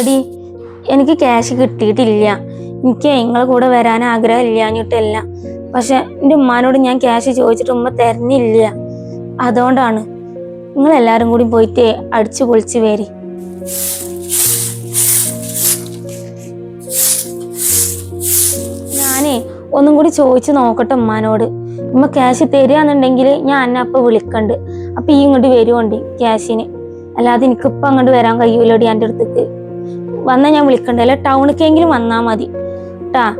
എടി എനിക്ക് ക്യാഷ് കിട്ടിയിട്ടില്ല. എനിക്ക് നിങ്ങളെ കൂടെ വരാൻ ആഗ്രഹം ഇല്ലാഞ്ഞിട്ടല്ല പക്ഷെ എന്റെ ഉമ്മാനോട് ഞാൻ ക്യാഷ് ചോദിച്ചിട്ട് ഉമ്മ തരുന്നില്ല അതുകൊണ്ടാണ് നിങ്ങൾ എല്ലാവരും കൂടി പോയിട്ട് അടിച്ചു പൊളിച്ച് വരി. ഞാനേ ഒന്നും കൂടി ചോദിച്ചു നോക്കട്ടെ ഉമ്മാനോട്. ഉമ്മ ക്യാഷ് തരികയാണെന്നുണ്ടെങ്കിൽ ഞാൻ എന്നെ അപ്പൊ വിളിക്കണ്ട്. അപ്പൊ ഈ ഇങ്ങോട്ട് വരുമുണ്ട് ക്യാഷിന് അല്ലാതെ എനിക്കിപ്പം അങ്ങോട്ട് വരാൻ കഴിയൂലോടി എന്റെ അടുത്തേക്ക്. വന്നാൽ ഞാൻ വിളിക്കണ്ടല്ലോ ടൗണിക്കെങ്കിലും വന്നാൽ മതി. ട്ടാ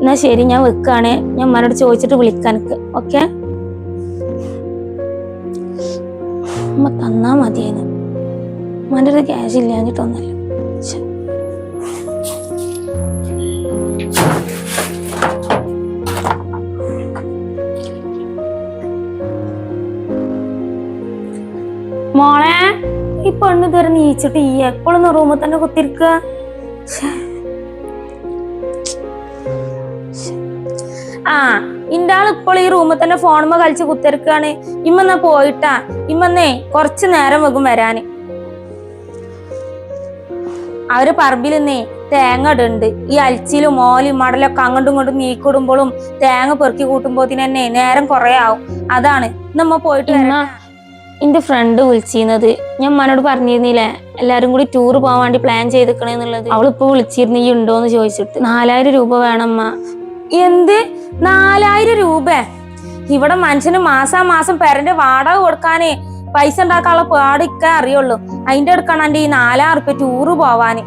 എന്നാ ശരി ഞാൻ വെക്കുകയാണേ ഞാൻ ഉമ്മാനോട് ചോദിച്ചിട്ട് വിളിക്കാൻ എനിക്ക്. ഓക്കെ? ഉമ്മ തന്നാ മതിയെന്ന്. ഉമ്മാന്റെ അടുത്ത് ക്യാഷ് ഇല്ലാഞ്ഞിട്ടൊന്നല്ല. മോളെ? ഈ പെണ്ണ് ഇതുവരെ നീച്ചിട്ട് ഈ എപ്പോഴും റൂമിൽ തന്നെ. ശ്ശെ. ആ ഇന്റെ ആൾ ഇപ്പോൾ ഈ റൂമിൽ തന്നെ ഫോണുമ്മ കളിച്ച് കുത്തിരിക്കാണ്. ഇമ്മന്ന പോയിട്ടാ? ഇമ്മന്നേ കുറച്ച് നേരം വെക്കും വരാന്. അവർ പറമ്പിലെന്നേ തേങ്ങ ഇടുന്നുണ്ട് ഈ അൽച്ചിലും മോലും മടലൊക്കെ അങ്ങോട്ടും ഇങ്ങോട്ടും നീക്കിടുമ്പോഴും തേങ്ങ പെറുക്കി കൂട്ടുമ്പോത്തിന് തന്നെ നേരം കുറെ ആവും. അതാണ്. നമ്മ പോയിട്ട് എന്റെ ഫ്രണ്ട് വിളിച്ചിരുന്നത്. ഞാൻ മനോട് പറഞ്ഞിരുന്നില്ലേ എല്ലാവരും കൂടി ടൂർ പോകാൻ വേണ്ടി പ്ലാൻ ചെയ്തിക്കണെന്നുള്ളത് അവളിപ്പോ വിളിച്ചിരുന്നു ഈ ഉണ്ടോന്ന് ചോദിച്ചിട്ട് നാലായിരം രൂപ വേണമ്മ എന്ത്? നാലായിരം രൂപ? ഇവിടെ മനുഷ്യന് മാസാ മാസം പെരന്റെ വാടക കൊടുക്കാനേ പൈസ ഉണ്ടാക്കാനുള്ള പാട് ഇക്ക അറിയുള്ളൂ. അതിന്റെ എടുക്കണം എന്റെ ഈ നാലായിരം റുപ്യ ടൂറ് പോവാന്.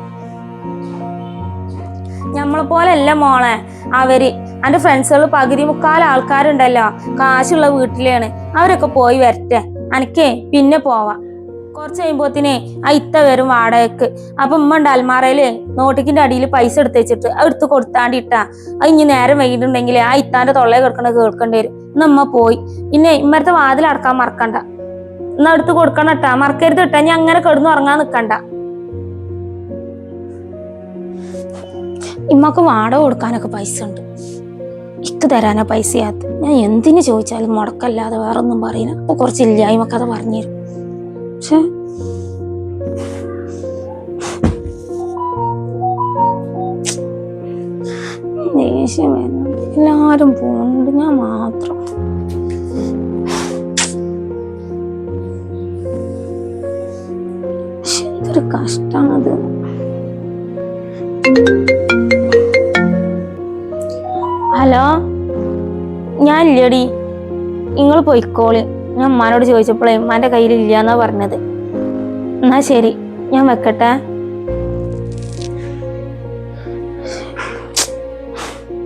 നമ്മളെ പോലെ അല്ല മോളെ അവർ. എന്റെ ഫ്രണ്ട്സുകൾ പകുതി മുക്കാൽ ആൾക്കാരുണ്ടല്ലോ കാശുള്ള വീട്ടിലാണ്. അവരൊക്കെ പോയി വരട്ടെ. അനക്കേ പിന്നെ പോവാം. കുറച്ച് കഴിയുമ്പോത്തിനെ ആ ഇത്ത വരും വാടകക്ക് അപ്പൊ ഉമ്മ ഉണ്ട് നോട്ടിക്കിന്റെ അടിയിൽ പൈസ എടുത്ത് വെച്ചിട്ട് അത് എടുത്ത് കൊടുത്താണ്ട് ഇട്ടാ. അത് ഇനി നേരം വൈകിട്ടുണ്ടെങ്കിൽ ആ ഇത്താന്റെ തൊള്ളയെ കേൾക്കണ കേൾക്കേണ്ടി വരും. ഇന്ന് ഉമ്മ പോയി. പിന്നെ ഇമ്മരത്തെ വാതിൽ അടക്കാൻ മറക്കണ്ട. എന്നാ എടുത്ത് കൊടുക്കണം കേട്ടാ മറക്കരുത് ഇട്ടാ ഞാൻ അങ്ങനെ കിടന്നു ഉറങ്ങാൻ നിക്കണ്ട. ഇമ്മക്ക് വാടക കൊടുക്കാനൊക്കെ പൈസ ഉണ്ട്. ഇക്ക് തരാനാ പൈസയാത്ത്. ഞാൻ എന്തിന് ചോദിച്ചാലും മുടക്കല്ലാതെ വേറെ ഒന്നും പറയില്ല. അപ്പൊ കുറച്ച് ഇല്ലായ്മ കഥ പറഞ്ഞുതരും പക്ഷെ ദേഷ്യം പോകുന്നുണ്ട് ഞാൻ മാത്രം. പക്ഷെ എന്തൊരു കഷ്ടാണത്. ഹലോ? ഞാൻ ഇല്ലടി നിങ്ങൾ പോയിക്കോളി. ഞാൻ ഉമ്മാനോട് ചോദിച്ചപ്പോഴേ ഉമ്മാന്റെ കയ്യിൽ ഇല്ല എന്നാ പറഞ്ഞത്. എന്നാ ശരി ഞാൻ വെക്കട്ടെ.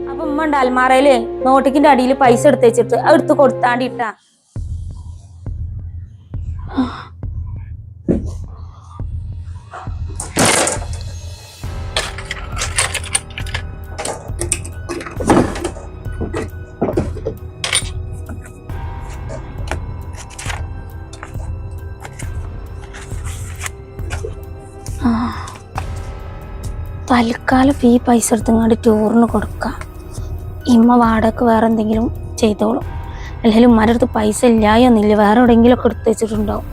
അപ്പൊ ഉമ്മ ഉണ്ട് അൽമാറയിൽ. നോട്ടിക്കിന്റെ അടിയിൽ പൈസ എടുത്ത് വെച്ചിട്ട് അത് എടുത്ത് കൊടുത്താണ്ടിട്ടാ. തൽക്കാലം ഫീ പൈസ എടുത്തങ്ങാണ്ട് ടൂറിന് കൊടുക്കാം. ഇമ്മ വാടക വേറെ എന്തെങ്കിലും ചെയ്തോളും. അല്ലെങ്കിൽ ഉമ്മാരുടെ പൈസ ഇല്ലായെന്നില്ല. വേറെ എവിടെയെങ്കിലും ഒക്കെ എടുത്ത് വെച്ചിട്ടുണ്ടാവും.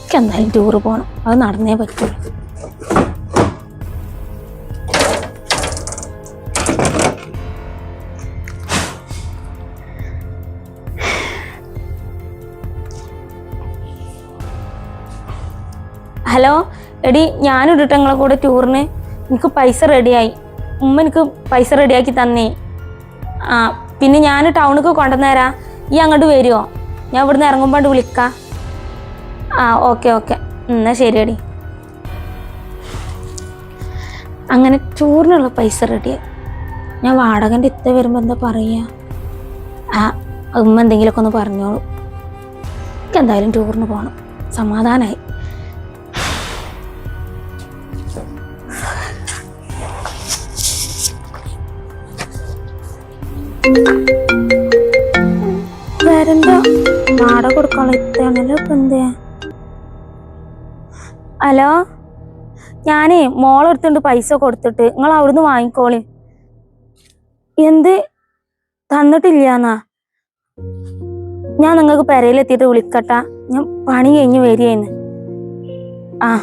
എനിക്ക് എന്തായാലും ടൂറ് പോകണം അത് നടന്നേ പറ്റുള്ളൂ ഹലോ? എടി ഞാനും ഇട്ടങ്ങളെ കൂടെ ടൂറിന് എനിക്ക് പൈസ റെഡിയായി ഉമ്മ എനിക്ക് പൈസ റെഡിയാക്കി തന്നേ. ആ പിന്നെ ഞാൻ ടൗണിക്ക് കൊണ്ടുവന്നേരാ. ഈ അങ്ങോട്ട് വരുമോ ഞാൻ ഇവിടുന്ന് ഇറങ്ങുമ്പോൾ വിളിക്കാം. ആ ഓക്കെ ഓക്കെ എന്നാ ശരിയടി അങ്ങനെ ടൂറിനുള്ള പൈസ റെഡിയായി ഞാൻ വാടകന്റെ ഇത്ത വരുമ്പോൾ എന്താ പറയുക ആ ഉമ്മ എന്തെങ്കിലുമൊക്കെ ഒന്ന് പറഞ്ഞോളൂ. എന്തായാലും ടൂറിന് പോകണം സമാധാനമായി ഹലോ? ഞാനേ മോളെടുത്തുണ്ട് പൈസ കൊടുത്തിട്ട്. നിങ്ങൾ അവിടുന്ന് വാങ്ങിക്കോളി. എന്ത്? തന്നിട്ടില്ലാന്നാ? ഞാൻ നിങ്ങൾക്ക് പെരയിലെത്തിയിട്ട് വിളിക്കട്ടാ. ഞാൻ പണി കഴിഞ്ഞ് വരികയെന്ന് ആ.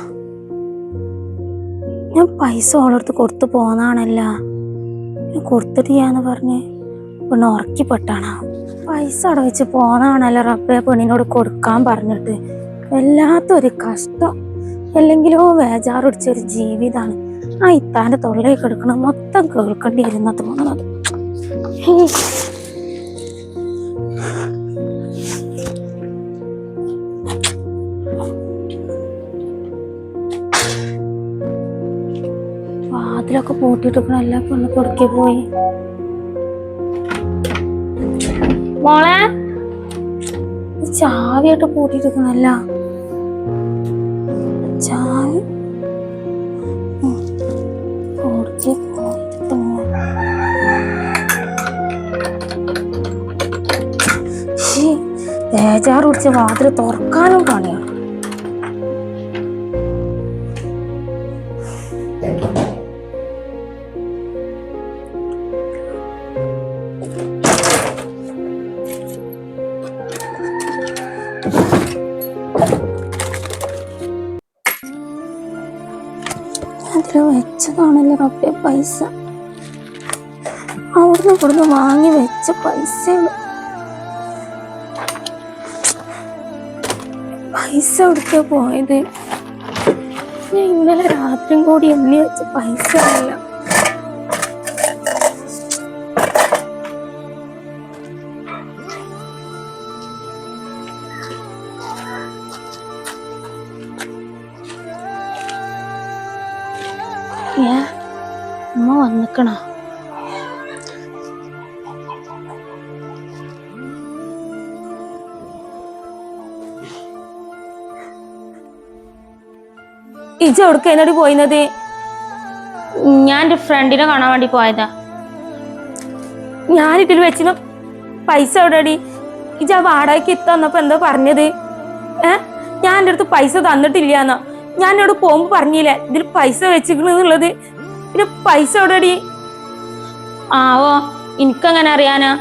ഞാൻ പൈസ ഓളെടുത്ത് കൊടുത്തു പോന്നാണല്ലോ. കൊടുത്തിട്ടില്ലാന്ന് പറഞ്ഞ്. പെണ്ണ് ഉറക്കിപ്പെട്ടാണ് പൈസ അടവിച്ച് പോണാണല്ലോ റബ്ബെ പെണ്ണിനോട് കൊടുക്കാൻ പറഞ്ഞിട്ട്. വല്ലാത്തൊരു കഷ്ടം. അല്ലെങ്കിലോ വേജാറൊടിച്ചൊരു ജീവിതാണ്. ആ ഇത്താന്റെ തൊള്ളയിൽ കിടക്കണം മൊത്തം കേൾക്കേണ്ടി വരുന്ന തോന്നുന്നത്. വാതിലൊക്കെ പൂട്ടിയിട്ടിരിക്കണം എല്ലാ പെണ്ണ് കൊടുക്കി പോയി. ചാവിയായിട്ട് പൂട്ടിട്ടിരിക്കണല്ല ചാവി ബേജാറ് പിടിച്ച വാതിൽ തുറക്കാനും പണിയാണ് അതിൽ വെച്ചതാണല്ലോ റബ്ബെ പൈസ. അവിടുന്ന് ഇവിടുന്ന് വാങ്ങി വെച്ച പൈസ പൈസ കൊടുത്ത പോയത്? ഞാൻ ഇന്നലെ രാത്രിയും കൂടി എണ്ണി വെച്ച പൈസ അല്ല ഇജ എവിടേക്ക് എന്നോട് പോയിന്നത്? ഞാൻ എന്റെ ഫ്രണ്ടിനെ കാണാൻ വേണ്ടി പോയതാ. ഞാൻ ഇതിൽ വെച്ചിന് പൈസ എവിടെയാടി? ഇജ ആ വാടകയ്ക്ക് എത്താന്നപ്പോ എന്താ പറഞ്ഞത്? ഏ? ഞാൻ എന്റെ അടുത്ത് പൈസ തന്നിട്ടില്ല എന്നാ ഞാൻ എന്നോട് പോകുമ്പോ പറഞ്ഞില്ലേ ഇതിൽ പൈസ വെച്ചിക്കണെന്നുള്ളത് പിന്നെ പൈസ എവിടെയാടി? ആവോ എനിക്കങ്ങനെ അറിയാനാ.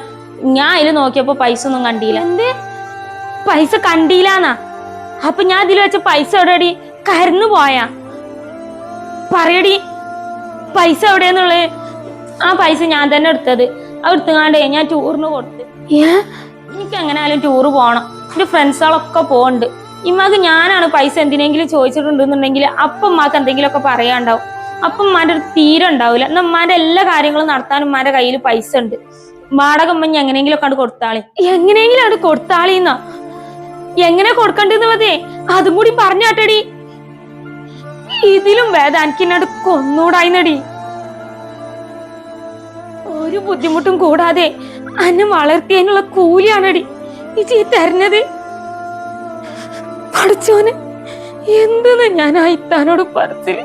ഞാൻ അതിൽ നോക്കിയപ്പോ പൈസ ഒന്നും കണ്ടില്ല. എന്ത്? പൈസ കണ്ടില്ലാന്നാ? അപ്പൊ ഞാൻ ഇതിൽ വെച്ച പൈസ എവിടെടി കരന്നു പോയാ. പറയടി പൈസ എവിടെയെന്നുള്ളത് ആ പൈസ ഞാൻ തന്നെ എടുത്തത്. അത് എടുത്തുങ്ങാണ്ടേ ഞാൻ ടൂറിന് കൊടുത്ത്. എനിക്ക് എങ്ങനെയാലും ടൂറ് പോകണം എന്റെ ഫ്രണ്ട്സുകളൊക്കെ പോകുന്നുണ്ട് ഇമ്മക്ക് ഞാനാണ് പൈസ എന്തിനെങ്കിലും ചോദിച്ചിട്ടുണ്ടെന്നുണ്ടെങ്കിൽ അപ്പം ഉമ്മാക്ക് എന്തെങ്കിലുമൊക്കെ പറയാണ്ടാവും. അപ്പം ഉമ്മാന്റെ ഒരു തീരെ ഉണ്ടാവില്ല എന്നാ ഉമ്മാന്റെ എല്ലാ കാര്യങ്ങളും നടത്താൻ ഉമ്മാന്റെ കയ്യിൽ പൈസ ഉണ്ട്. വാടക ഉമ്മ ഞാൻ എങ്ങനെയെങ്കിലും ഒക്കെ കൊടുത്താളി. എങ്ങനെയെങ്കിലും അവിടെ കൊടുത്താളിന്നാ? എങ്ങനെ കൊടുക്കണ്ടെന്നുള്ളതേ അതും കൂടി പറഞ്ഞാട്ടടി ഇതിലും വേദ കൊന്നൂടായി നടി ഒരു ബുദ്ധിമുട്ടും കൂടാതെ അന്നെ വളർത്തിയതിനുള്ള കൂലിയാണടി ഈ ചീ തരുന്നത്. പഠിച്ചോന് എന്തെന്ന് ഞാൻ ആ ഇത്താനോട് പറച്ചിൽ?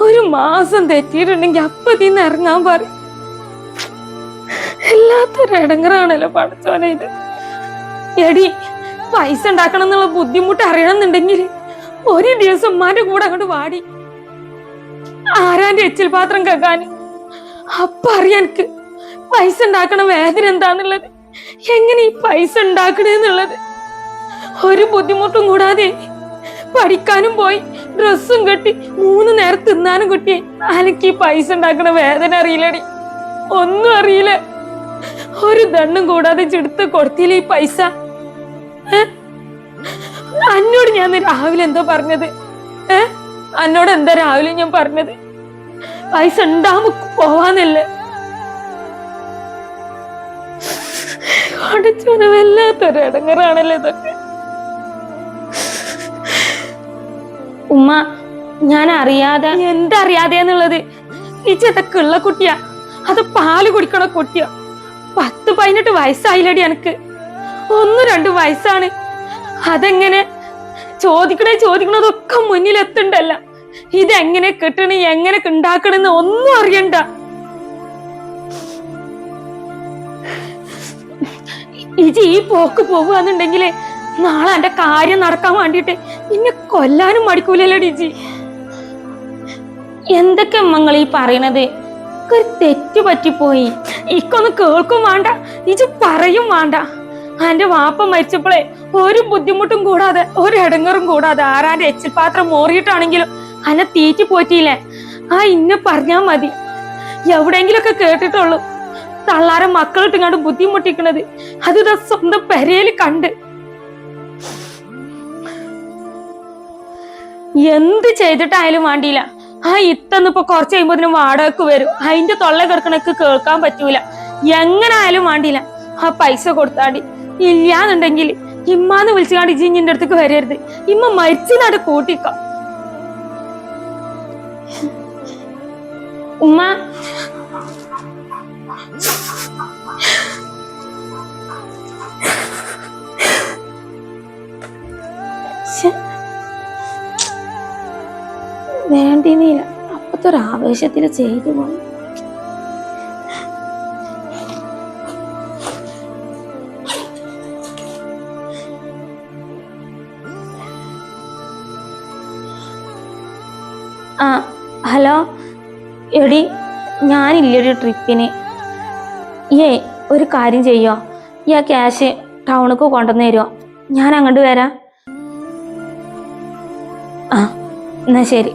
ഒരു മാസം തെറ്റിയിട്ടുണ്ടെങ്കിൽ അപ്പതിന്ന് ഇറങ്ങാൻ പറയും എല്ലാത്തൊരു ഇടങ്ങറാണല്ലോ പഠിച്ചോനെ ഇത്. എടി പൈസ ഉണ്ടാക്കണം എന്നുള്ള ബുദ്ധിമുട്ട് അറിയണമെന്നുണ്ടെങ്കിൽ ഒരു ദിവസം ഉമ്മാന്റെ കൂടെ അങ്ങോട്ട് വാടി. ആരാന്റെ എച്ചിൽ പാത്രം കേൾക്കാൻ അപ്പ അറിയാൻ പൈസ ഉണ്ടാക്കണ വേദന എന്താന്നുള്ളത്? എങ്ങനെ ഈ പൈസ ഉണ്ടാക്കണെന്നുള്ളത് ഒരു ബുദ്ധിമുട്ടും കൂടാതെ പഠിക്കാനും പോയി ഡ്രസ്സും കെട്ടി മൂന്ന് നേരം തിന്നാനും കിട്ടി എനിക്ക് ഈ പൈസ ഉണ്ടാക്കണ വേദന അറിയില്ലടി. ഒന്നും അറിയില്ല. ഒരു ദണ്ണും കൂടാതെ ചെടുത്ത് കൊടുത്തില്ല ഈ പൈസ? ഏ? അന്നോട് ഞാൻ രാവിലെ എന്താ പറഞ്ഞത്? ഏ? അന്നോട് എന്താ രാവിലെ ഞാൻ പറഞ്ഞത്? പൈസ ഉണ്ടാവുമ്പോ പോവാന്നല്ലേ. അടിച്ചോനെ വല്ലാത്തൊരു ഇടങ്ങറാണല്ലോ ഇതൊക്കെ. ഉമ്മ ഞാൻ അറിയാതെ എന്തറിയാതെ എന്നുള്ളത്? ഈ ചെതൊക്കെ ഉള്ള കുട്ടിയാ. അത് പാൽ കുടിക്കണ കുട്ടിയാ. പത്ത് പതിനെട്ട് വയസ്സായില്ലടി എനക്ക് ഒന്ന് രണ്ട് വയസ്സാണ്. അതെങ്ങനെ ചോദിക്കണേ ചോദിക്കണതൊക്കെ എത്തണ്ടല്ല ഇതെങ്ങനെ കിട്ടണേ എങ്ങനെ ഉണ്ടാക്കണെന്ന് ഒന്നും അറിയണ്ട. ഇജി ഈ പോക്ക് പോവുകയെന്നുണ്ടെങ്കിലേ നാളെ എന്റെ കാര്യം നടക്കാൻ വേണ്ടിയിട്ട് നിന്നെ കൊല്ലാനും മടിക്കൂലല്ലോ ഡിജി എന്തൊക്കെ മങ്ങൾ ഈ പറയണത്? ഒരു തെറ്റ് പറ്റിപ്പോയി. ഇക്കൊന്ന് കേൾക്കും വേണ്ട ഇജ് പറയും വേണ്ട. എന്റെ വാപ്പ മരിച്ചപ്പോഴേ ഒരു ബുദ്ധിമുട്ടും കൂടാതെ ഒരു ഇടങ്ങറും കൂടാതെ ആരാന്റെ എച്ചിൽ പാത്രം മോറിയിട്ടാണെങ്കിലും അന്നെ തീറ്റി പോറ്റിയില്ലേ? ആ ഇന്ന് പറഞ്ഞാ മതി. എവിടെയെങ്കിലൊക്കെ കേട്ടിട്ടുള്ളൂ. തള്ളാരെ മക്കളിട്ടിങ്ങാണ്ട് ബുദ്ധിമുട്ടിക്കണത്. അത് സ്വന്തം പെരയിൽ കണ്ട്. എന്ത് ചെയ്തിട്ടായാലും വേണ്ടിയില്ല. ആ ഇത്തന്ന് ഇപ്പൊ കുറച്ച് കഴിയുമ്പോതിനും വാടകക്ക് വരും. അതിന്റെ തൊള്ള കിടക്കണക്ക് കേൾക്കാൻ പറ്റൂല. എങ്ങനെ ആയാലും വേണ്ടിയില്ല. ആ പൈസ കൊടുത്താടി ഇല്ലാന്നുണ്ടെങ്കിൽ ഇമ്മാന്ന് വിളിച്ചുകാണ്ട് ഇജിഞ്ഞിന്റെ അടുത്തേക്ക് വരരുത്. ഇമ്മ മരിച്ചിനാട് കൂട്ടിക്ക. ഉമ്മ. വേണ്ടിനില്ല അപ്പത്തെ ഒരു ആവേശത്തിൽ ചെയ്തു പോയി. ആ ഹലോ. എടി ഞാനില്ലൊരു ട്രിപ്പിന്. ഏ ഒരു കാര്യം ചെയ്യോ? ഈ ആ ക്യാഷ് ടൗണിക്ക് കൊണ്ടുവന്ന് തരുമോ ഞാൻ അങ്ങോട്ട് വരാം. ആ എന്നാ ശരി.